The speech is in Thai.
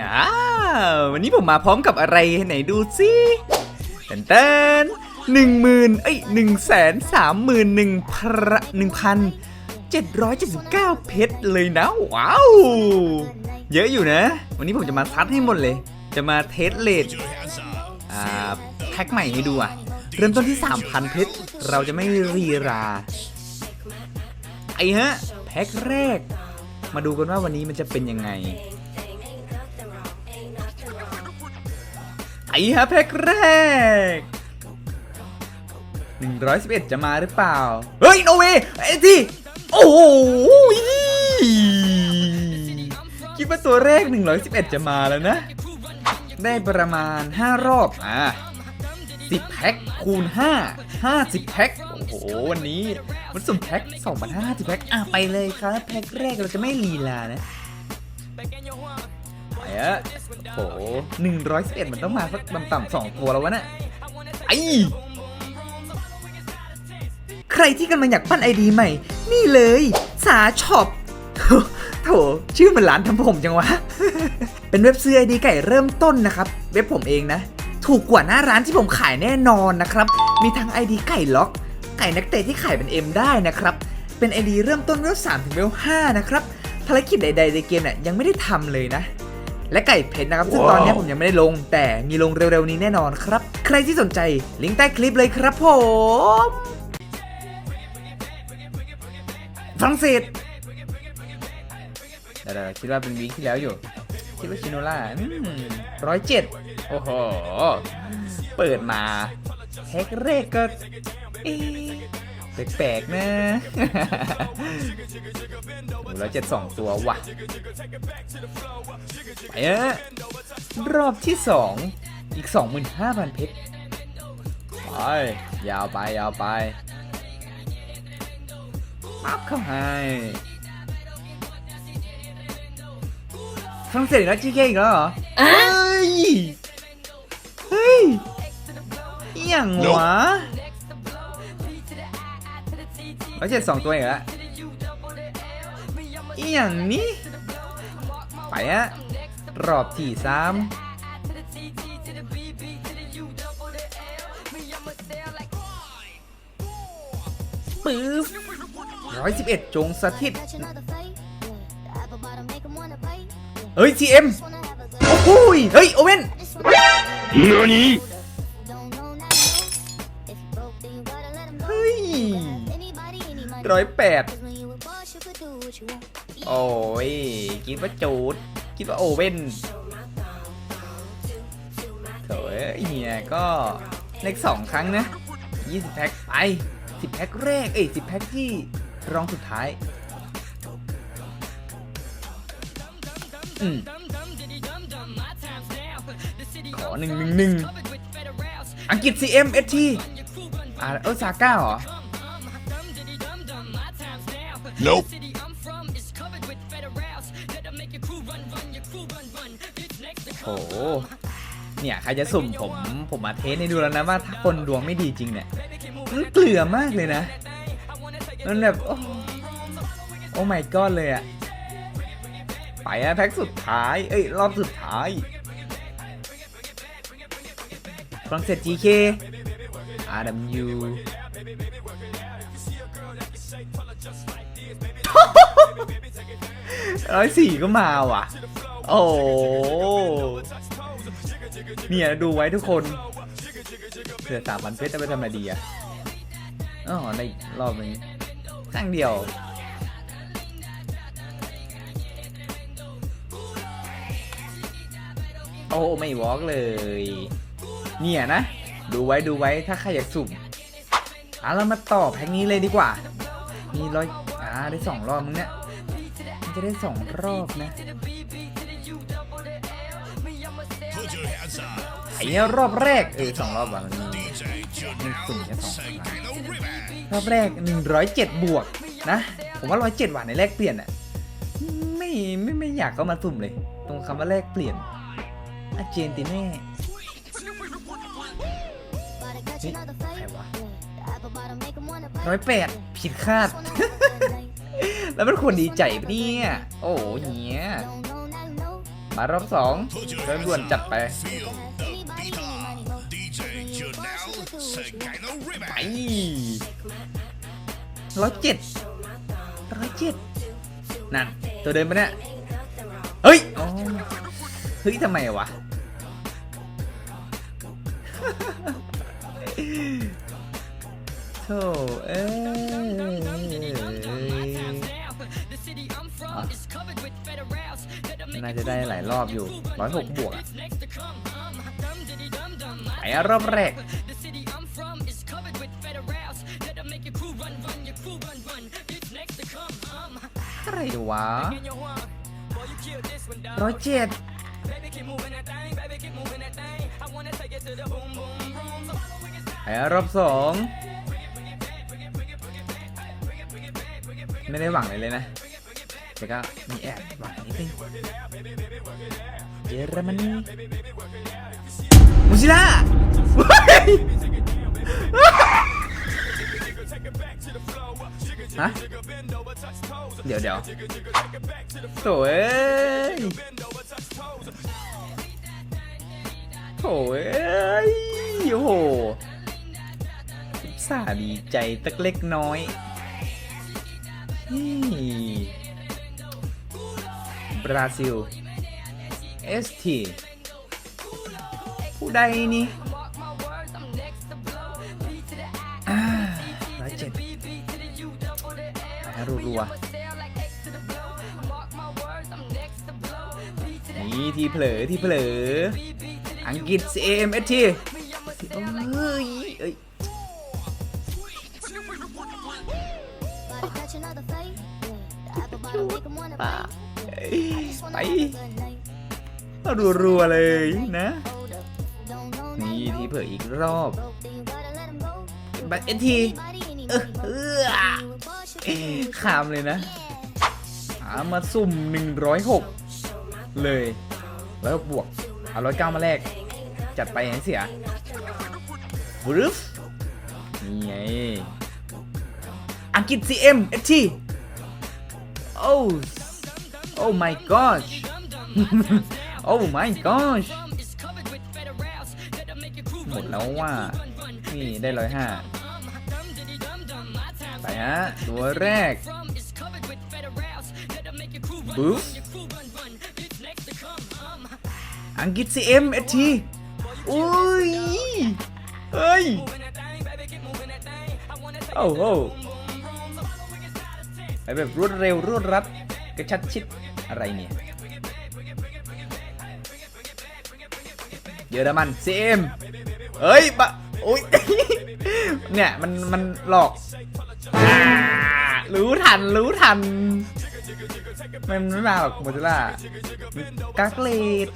อ้าววันนี้ผมมาพร้อมกับอะไรไหนดูสิเต้นเต้นหนึ่งหมื่นเอ้ยหนึ่งแสนสามหมื่นหนึ่งพันหนึ่งพันเจ็ดร้อยเจ็ดสิบเก้าเพชรเลยนะ ว้าว เยอะอยู่นะ วันนี้ผมจะมาซัดให้หมดเลย จะมาเทสเลทอ่าแพ็คใหม่ให้ดูอะ เริ่มต้นที่3,000เพชร เราจะไม่รีราไอ้ฮะ แพ็คแรก มาดูกันว่าวันนี้มันจะเป็นยังไง ไอฮะแพ็คแรก 111 จะมาหรือเปล่า เฮ้ย โนเวไอ้ที่ โอ้โหคิดว่าตัวแรก 111 จะมาแล้วนะ ได้ประมาณ 5 รอบ อะ10แพ็คคูณ 5 50แพ็คโอ้โห วันนี้มันสุ่มแพ็ค2,550แพ็คอะไปเลยครับ แพ็คแรกเราจะไม่ลีลานะ อะโอ้โห111มันต้องมาสักต่ำๆสองตัวแล้ววะน่ะไอใครที่กำลังอยากปั้นไอดีใหม่ นี่เลย สาช็อปโถชื่อมันร้านทำผมจังวะ เป็นเว็บซื้อไอดีไก่เริ่มต้นนะครับ เว็บผมเองนะ ถูกกว่าหน้าร้านที่ผมขายแน่นอนนะครับ มีทั้งไอดีไก่ล็อก ไก่นักเตะที่ขายเป็น M ได้นะครับ เป็นไอดีเริ่มต้นเวล3ถึงเวล5นะครับ ภารกิจใดๆในเกมเนี่ยยังไม่ได้ทำเลยนะ และไก่เพชรนะครับ ซึ่งตอนนี้ผมยังไม่ได้ลง แต่มีลงเร็วๆนี้แน่นอนครับ ใครที่สนใจลิงก์ใต้คลิปเลยครับผมฝรั่งเศสเดี๋ยวๆคิดว่าเป็นวีคที่แล้วอยู่คิดว่าชิโนล่าร้อยเจ็ดโอ้โห เปิดมาแพ็กแรกก็เอ๊ะ แปลกๆนะร้อยเจ็ดสองตัวว่ะไปเอะรอบที่สองอีก 25,000 เพชรไปยาวไปยาวไปปั๊บเข้าให้ฝรั่งเศสอีกแล้วจีเคอีกแล้วเหรอเฮ้ย เฮ้ยอหย่างวะ ร้อยเจ็ดสองตัวอีกแล้วอย่างนี้ ไปอะรอบที่สามปื๊บร้อยสิบเอ็ดจงสถิต เฮ้ย TM โอ้โหยเฮ้ย โอเว่น何เฮ้ย ร้อยแปดโอ้ยคิดว่าจูดคิดว่าโอเว่นเถอะเฮียก็เลขสองครั้งนะ20แพ็คไป10แพ็คแรก เอ้ย10แพ็คที่รองสุดท้าย อืมขอหนึ่งหนึ่งหนึ่งอังกฤษ CM ST อ่าเออซาก้าเหรอ Nope โหเนี่ยใครจะสุ่มผมผมมาเทสให้ดูแล้วนะว่าถ้าคนดวงไม่ดีจริงเนี่ยมันเกลือมากเลยนะมันแบบโอ้โอ้ my god เลยอะไปอะแพ็คสุดท้าย เอ้ยรอบสุดท้ายฝรั่งเศส GK RW ร้อยสี่ก็มาว่ะ โอ้เนี่ยดูไว้ทุกคนเหลือสามพันเพชรจะไปทำอะไรดีอะอ๋อในรอบนี้ครั้งเดียวโอ้ไม่วอล์กเลย เนี่ยนะ ดูไว้ดูไว้ถ้าใครอยากสุ่มอะเรามาต่อแพ็กนี้เลยดีกว่า มีร้อย ได้สองรอบมึงเนี่ยมันจะได้สองรอบนะไอ้เนี่ยรอบแรกเออสองรอบว่ะมันมีมันสุ่มแค่สองครั้งรอบแรก107บวกนะ ผมว่า107ว่ะในแลกเปลี่ยนอะไม่ไม่ไม่อยากเข้ามาสุ่มเลย ตรงคำว่าแลกเปลี่ยนอาเจนติเน่ร้อยแปดผิดคาด แล้วมันควรดีใจปะเนี่ย โอ้โหเหี้ย มารอบสองเริ่มด่วนจัดไป ไปร้อยเจ็ดร้อยเจ็ดนั่น ตัวเดินไปเนี่ย เฮ้ยเฮ้ยทำไมวะ โธ่เอ้ยอะ น่าจะได้หลายรอบอยู่ร้อยหกบวกอะไอ้รอบแรกอะไรวะร้อยเจ็ดไอ้รอบสอง ไม่ได้หวังเลยเลยนะ แต่ก็มีแอบหวังนิดนึงเยอรมนีมูซิล่าฮะเดี๋ยวเดี๋ยวโถ่เอ้ยโถ่เอ้ยโอ้โหสาดีใจตักเล็กน้อยนี่ บราซิล ST ผู้ใดนี่อ่าร้อยเจ็ดมารัวๆนี่ที่เผลอที่เผลอ อังกฤษ CMST เอ้ยเอ้ยป่า ไปรัวๆเลยนะ นี่ที่เผลออีกรอบบัตเอทีเออขามเลยนะหามาสุ่ม 106 เลย แล้วบวกเอาร้อยเก้ามาแลกจัดไปให้เสียบรึฟนี่ไงอังกฤษ CM ST โอ้ Oh my gosh Oh my gosh หมดแล้วว่า นี่ได้ร้อยห้าไปฮะ ตัวแรกบุ๊อังกฤษ CM ST อุ้ย เฮ้ย โอ้โหไปแบบรวดเร็วรวดรัดกระชัดชิด อะไรเนี่ยเยอรมันซีเอ็มเฮ้ยปะโอ้ยเนี่ยมันมันหลอกรู้ทันรู้ทัน มันไม่มาหรอกโมจิล่ากักเลด